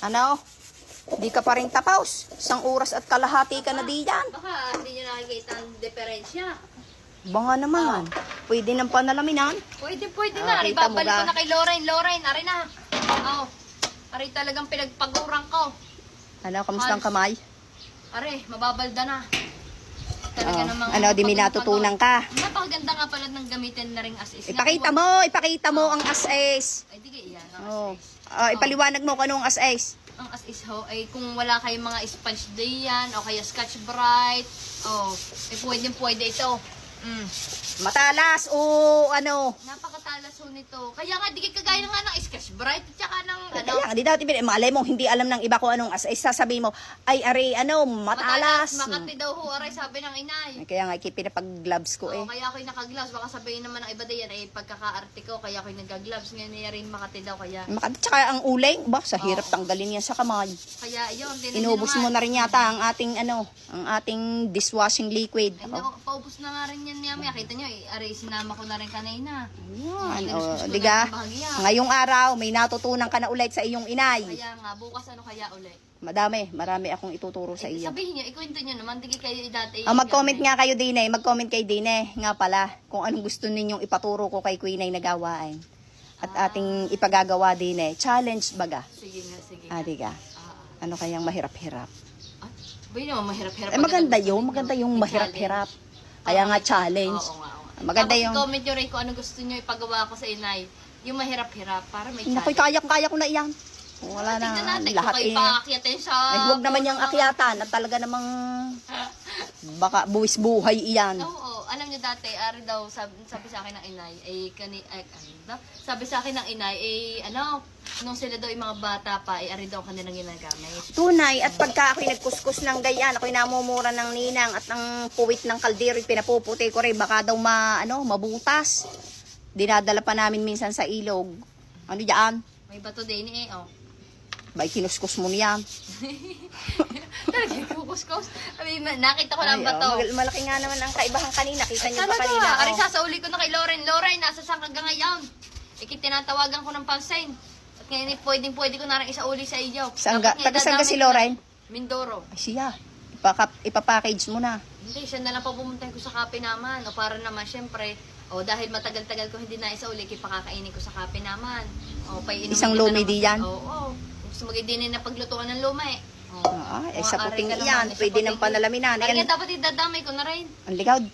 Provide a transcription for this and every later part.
Ano? Di ka pa rin tapaws. Isang oras at kalahati ka na di yan. Baka hindi nyo nakikita ang diferensya. Ba nga naman. Pwede ng panalaminan. Pwede, pwede Ah, na. kita mo Ibabalik ba? ko na kay Lorraine. Lorraine, ari na. Oo. Ari talagang pinagpagurang ko. Ano, kamusta ang kamay? Ari, mababalda na. Talaga Oh, namang... ano, di may natutunan ka. Napakaganda nga pala ng gamitin na ring as is. Ipakita mo, ipakita mo ang as-is. Ay, di kaya yan. ang Oh. Ah, ipaliwanag mo kung anong as-is. Ang as is ho, ay kung wala kayong mga sponge day yan, o kaya scotch bright, oh, ay pwede pwede ito. Mm. Matalas o ano. Napakatalas ho nito. Kaya nga, di kagaya nga ng scotch bright, at saka ng ano, Kaya nga, di dapat ibig, malay mo, hindi alam ng iba kung anong as-is. Sasabihin mo, ay, are, ano, matalas. Makati daw ho, aray, sabi ng inay. Kaya nga, pinapag-gloves ko eh. Oh, kaya ako'y naka-gloves. Baka sabihin naman ng iba din yan, ay pagkaka-arte ko, kaya ako'y nagka-gloves. Ngayon niya rin Makati daw, kaya... Maka- Tsaka ang uling, ba, sa hirap Oo. tanggalin yan sa kamay. Kaya yun, din Inubos mo na rin yata ang ating, ano, ang ating dishwashing liquid. Ay, Oh. naku, paubos na nga rin yan niya. Kita nyo, eh, aray, sinama ko na rin kanina. Yan, Ko diga. Ngayong araw, may natutunan ka na ulit sa iyong inay. Kaya nga, bukas ano kaya ulit? Madami, marami akong ituturo sa iyo. sabihin nyo, ikwento nyo naman, di kayo dati. Ah, mag-comment nga kayo din eh. Mag-comment kayo din eh. Nga pala, kung anong gusto ninyong ipaturo ko kay Queen ay nagawain. At Ah. ating ipagagawa din eh. Challenge baga. Sige nga, sige. Ah, di ka. Ah, Ano kayang mahirap-hirap? ah. Bay naman, mahirap-hirap. Eh, maganda yung, maganda yung mahirap-hirap. Kaya nga challenge. Oo nga. Maganda Tapos yung- i-comment nyo rin kung ano gusto nyo ipagawa ko sa inay. Yung mahirap-hirap, para may Nakoy, challenge. kaya-kaya ko na iyan. Wala na. Tingnan natin Lahat kung kayo eh. paakyatin sa... Ay, huwag naman yung akyatan at talaga namang baka buwis buhay iyan. Oo, alam nyo dati, ari daw, sabi, sabi sa akin ng inay, ay, kani, ay, ano daw? Sabi sa akin ng inay, ay, ano, nung sila daw yung mga bata pa, ay, ari daw kanilang ginagamit. Tunay, at pagka ako'y nagkuskus ng gayan, ako'y namumura ng ninang at ng puwit ng kaldero, pinapuputi ko rin, baka daw ma, ano, mabutas. Dinadala pa namin minsan sa ilog. Ano yan? May bato din eh, oh. Bay, kinuskus mo niyan. Talaga, kukuskus. Sabi, ma- nakita ko lang Ay, bato. oh, mal- malaki nga naman ang kaibahan kanina. Kita niyo ba Talaga, kanina? Oh. sasauli ko na kay Lauren. Lauren, nasa saan ka ngayon? Ikit tinatawagan ko ng pansin. At ngayon, eh, pwedeng pwede ko na rin isauli sa iyo. Saan ga- Dapat taga saan ka si ko na- Lauren? Mindoro. Ay, siya. Ipaka, ipapackage mo na. Hindi, siya na lang papumuntahin ko sa kape naman. O para naman, syempre, o dahil matagal-tagal ko hindi na isauli, kipakakainin ko sa kape naman. O, paiinumin Isang kita lumi naman- di yan? Oo, oo. Gusto din na paglutuan ng luma eh. O, Ah, o, sa puting eh, sa Pwede ng panalaminan. Nga, dapat idadamay ko na rin. ang.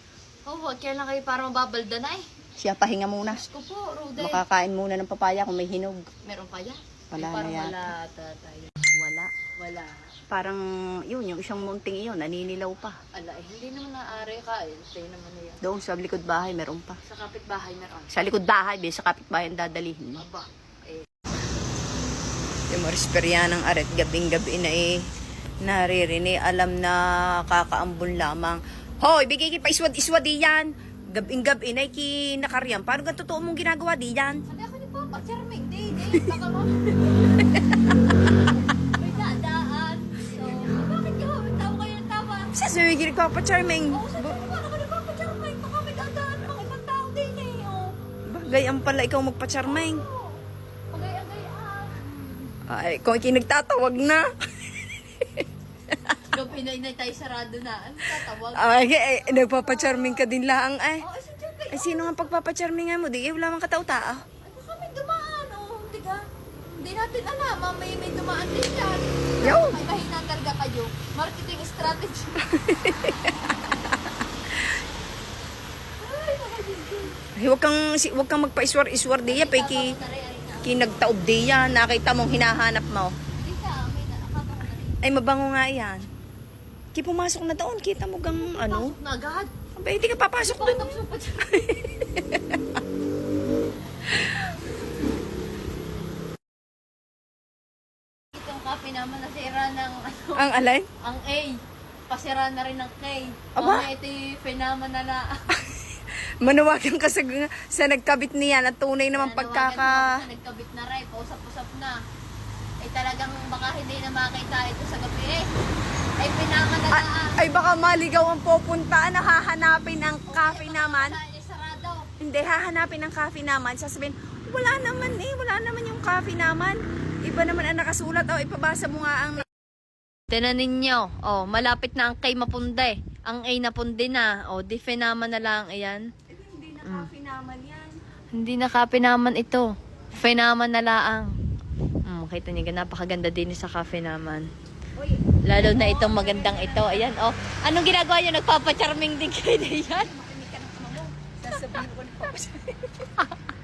Oo, oh, kaya lang kayo para mababalda na eh. Siya, pahinga muna. Diyos ko po, Rodel. Makakain muna ng papaya kung may hinog. Meron pa yan? Wala Ay, parang na yata. Wala tatay. Wala. Wala. Parang yun, yung isang munting iyon, naninilaw pa. Ala, eh, hindi naman naari ka. Eh. Sa'yo naman na yan. Doon sa likod bahay, meron pa. Sa kapitbahay meron. Sa likod bahay, be, sa kapitbahay ang dadalihin mo. Aba. Yung marisperya ng aret, gabing-gabi na eh, naririnig, alam na kakaambon lamang. Hoy, bigay ki pa iswad-iswad diyan. Gabing-gabi na ki nakaryan. Paano ganito totoo mong ginagawa diyan? sabi ako ni Papa, Charming, di, di. Baka mo. May dadaan. So, bakit ka? Tawa kayo ng tawa. Sa sumigil ko pa, Charming. Oo, sabi ko, ano ka ni Ay, kung ikinagtatawag na. Yung Pinoy na tayo sarado na. Ano tatawag? Ay, eh, nagpapa-charming ka din lang ay. Oo, isa dyan kayo. Ay, sino nga pagpapa-charmingan mo? Di, eh, wala mang katao-tao. Ay, baka may dumaan, oh. Hindi ka. Hindi natin alam, ah, may, may dumaan din dyan. Yo. May mahina talaga kayo. Marketing strategy. Ay, nakagigil. Ay, huwag kang, si, huwag kang magpa-iswar-iswar diya. Pa, ki, Tari, ay, na. Ki nagtaob diya. Nakita mong hinahanap mo. Ay, mabango nga yan. Ki, pumasok na doon. Kita mo gang, ano? Pasok na agad. Aba, hindi ka papasok doon. Itong kape naman nasira ng ano, Ang alay? ang A. Pasira na rin ng K. Aba? Ito yung phenomena na Manawagan ka sa, sa nagkabit niyan at tunay naman pagkaka... Mo, Nagkabit na rin, pausap-usap na. Ay talagang baka hindi na makita ito sa gabi eh. Ay phenomena Ay, na. ay baka maligaw ang pupuntaan na hahanapin ang cafe naman. Ay, sarado. Hindi, hahanapin ang cafe naman. Sasabihin, wala naman eh, wala naman yung cafe naman. Iba naman ang nakasulat. Oh, ipabasa mo nga ang... Tinan ninyo, oh, malapit na ang kay mapunde. Ang A napunde na. Oh, di fenama na lang, ayan. Hindi nakapinaman yan. Hindi nakapinaman ito. Fenaman na laang. Hmm, kita niyo, napakaganda din sa cafe naman. Uy, Lalo na itong magandang ito. Ayan, oh. Anong ginagawa niyo? Nagpapacharming din kayo na yan. makinig ka ng mo. Sasabihin ko na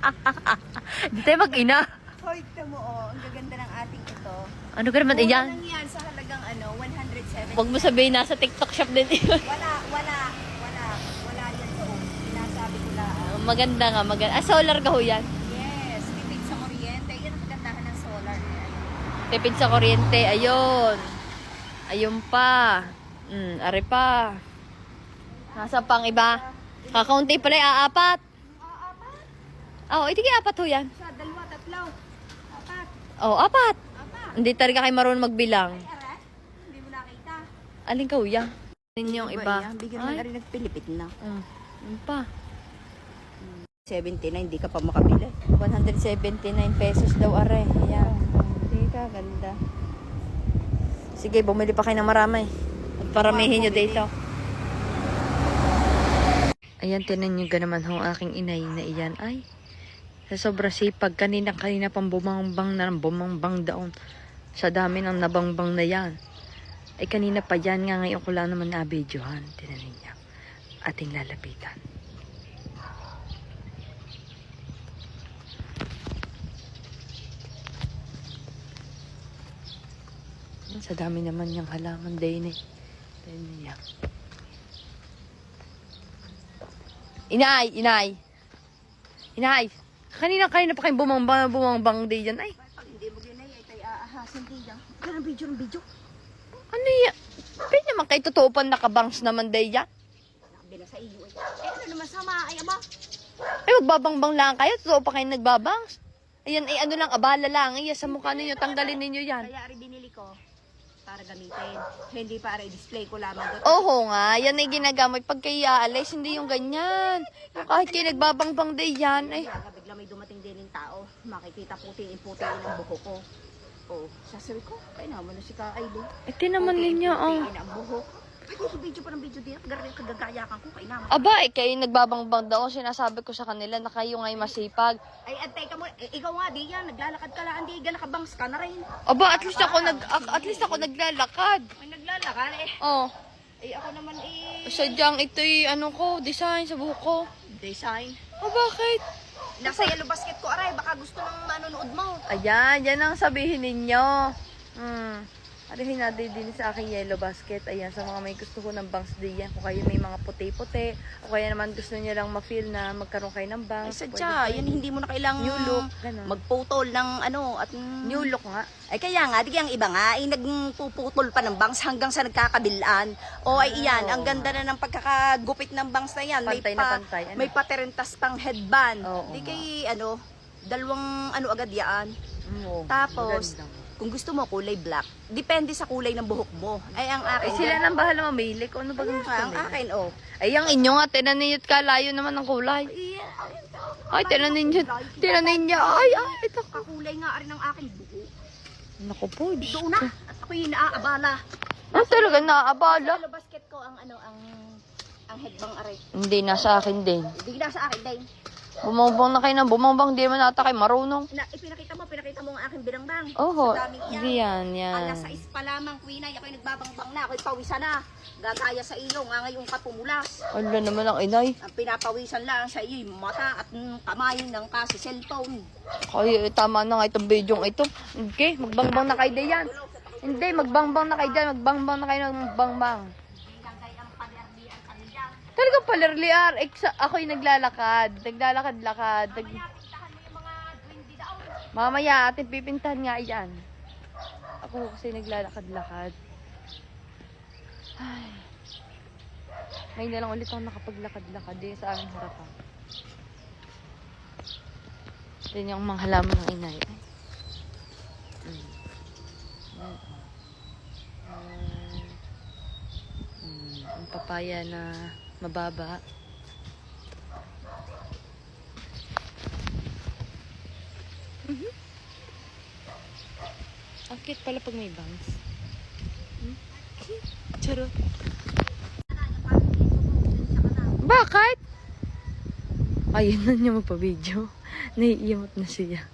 Hindi tayo mag-ina. Hoy, ito mo, oh. Ang gaganda ng ating ito. Ano ka naman, iyan? lang yan sa halagang ano, 170. Huwag mo sabihin, nasa TikTok shop din yun. Wala, wala, wala. Wala yan doon. Sinasabi ko lang. Maganda nga, maganda. Ah, solar ka ho yan. Yes, tipid sa kuryente. Yan ang kagandahan ng solar yan. Tipid sa kuryente, ayun. Ayun pa. Mm, are pa. Nasa pang iba? Kakaunti pala, aapat. Ah, apat. Oh, iti apat ho yan. Siya, dalawa, tatlo. Apat. Oh, apat. Apat. Hindi talaga kayo marunong magbilang. Ay, arat. Hindi mo nakita. Alin ka huya? Ninyong iba. Bigyan mo na rin nagpilipit na. mm, yun pa. 79, hindi ka pa makabili. 179 pesos daw are. Ayan. Ka, ganda. Sige, bumili pa kayo ng marami. At paramihin nyo dito. Ayan, tinan nyo naman ho aking inay na iyan. Ay, sa sobra sipag, kanina kanina pang bumangbang na bumangbang daon. Sa dami ng nabangbang na yan. Ay kanina pa yan nga ngayon ko lang naman na-videohan. Tinan ninyo. Ating lalapitan. Sa dami naman niyang halaman din eh. Tignan niya. Inay! Inay! Inay! Kanina kayo na pa kayong bumangbang bumangbang din yan. Ay, Pag hindi mo ginay, ay tayo aahasin diyan. Yan ang video ng video. ano yan? Pwede naman kayo totoo pa nakabangs naman din yan. Nakabila sa iyo ay. Eh ano naman sama ay ama? Ay, magbabangbang lang kayo. Totoo pa kayo nagbabangs. Ayan, ay ano lang, abala lang. Ay, sa mukha ninyo, tanggalin ninyo yan. Kaya ari binili ko para gamitin. Hindi para i-display ko lamang doon. Oo nga, yan ay ginagamit. Pag kayo aalis, hindi yung ganyan. Yung kahit kayo nagbabangbang din yan. Ay, Kaya bigla may dumating din yung tao. Makikita puti-puti ang buhok ko. Oh, sasabi ko, kaya naman na si Kaay din. ito naman ninyo, oh. Puti ang buhok. Ay, yung video pa ng video din. Garing kagagayakan ko, kaya naman. Aba, eh, kayo nagbabangbang daw. Sinasabi ko sa kanila na kayo ngay masipag. Ay, antay ka mo. Eh, ikaw nga, di yan. Naglalakad ka lang. Di ka nakabangs ka na rin. Aba, at least ako nag at least ako naglalakad. Ay, naglalakad eh. Oh, Eh, ako naman eh. sadyang ito'y ano ko, design sa buhok ko. Design. Oh, bakit? Nasa yellow basket ko, aray. Baka gusto ng manonood mo. Ayan, yan ang sabihin ninyo. Hmm. Arihin natin din sa aking yellow basket. Ayan, sa mga may gusto ko ng bangs diyan. Kung kayo may mga puti-puti. O kaya naman gusto niyo lang ma-feel na magkaroon kayo ng Ay, bangs. sadya. Yan, hindi mo na kailangang New look. Ganun. magputol ng ano. At, New look nga. Ay, kaya nga, di ang iba nga, ay nagpuputol pa ng bangs hanggang sa nagkakabilaan. O ay Ah, iyan, ang ganda na ng pagkakagupit ng bangs na yan. Pantay na pantay, ano? May paterentas pang headband. Oo di kay, ano, dalawang ano agad yaan. Mm, oo. Tapos, Maganda. Kung gusto mo kulay black, depende sa kulay ng buhok mo. Ay, ang akin. Ay, sila nang bahala mamili kung ano ba gusto nga, ang nila. akin, oh. Ay, ang inyo nga, tinan ninyo at kalayo naman ng kulay. Ay, tinan ninyo, tinan ninyo. Ay, ay, ito. Kakulay nga rin ng aking buhok. Naku po, Diyos Doon na. ko. At ako'y naaabala. Ah, talaga naaabala. Sa basket ko ang ano, ang ang headbang aray. Hindi, nasa akin din. Hindi na sa akin, din. Bumabang na kayo ng bumabang, di man ata kayo marunong. Na, ipinakita mo, pinakita mo ang aking binangbang. Oho, Sa daming hindi yan, yan. Alas 6 pa lamang, Queen ay ako'y nagbabangbang na, ako'y pawisan na. Gagaya sa iyo, nga ngayong kapumulas. Wala naman ang inay. Ang pinapawisan lang sa iyo, yung mata at mm, kamay ng kasi cellphone. Ay, eh, tama na nga itong video ito. Okay, magbangbang na kayo diyan. Hindi, magbangbang na kayo dyan. Magbangbang na kayo ng bangbang. Hindi lang kayo ang panerdian palerliar. Eh, sa- ako'y naglalakad. Naglalakad-lakad. Nag-. Mamaya, ating pipintahan nga yan. Ako kasi naglalakad-lakad. Ay. Ngayon na lang ulit ako nakapaglakad-lakad din sa aming harapan. Yan yung mga halaman ng inay. Ay. Mm. Yan, oh. Ah. Mm, ang papaya na mababa. Cute pala pag may bangs. Hmm? Charot. Bakit? Ayun na niya magpa-video. Naiiyamot na siya.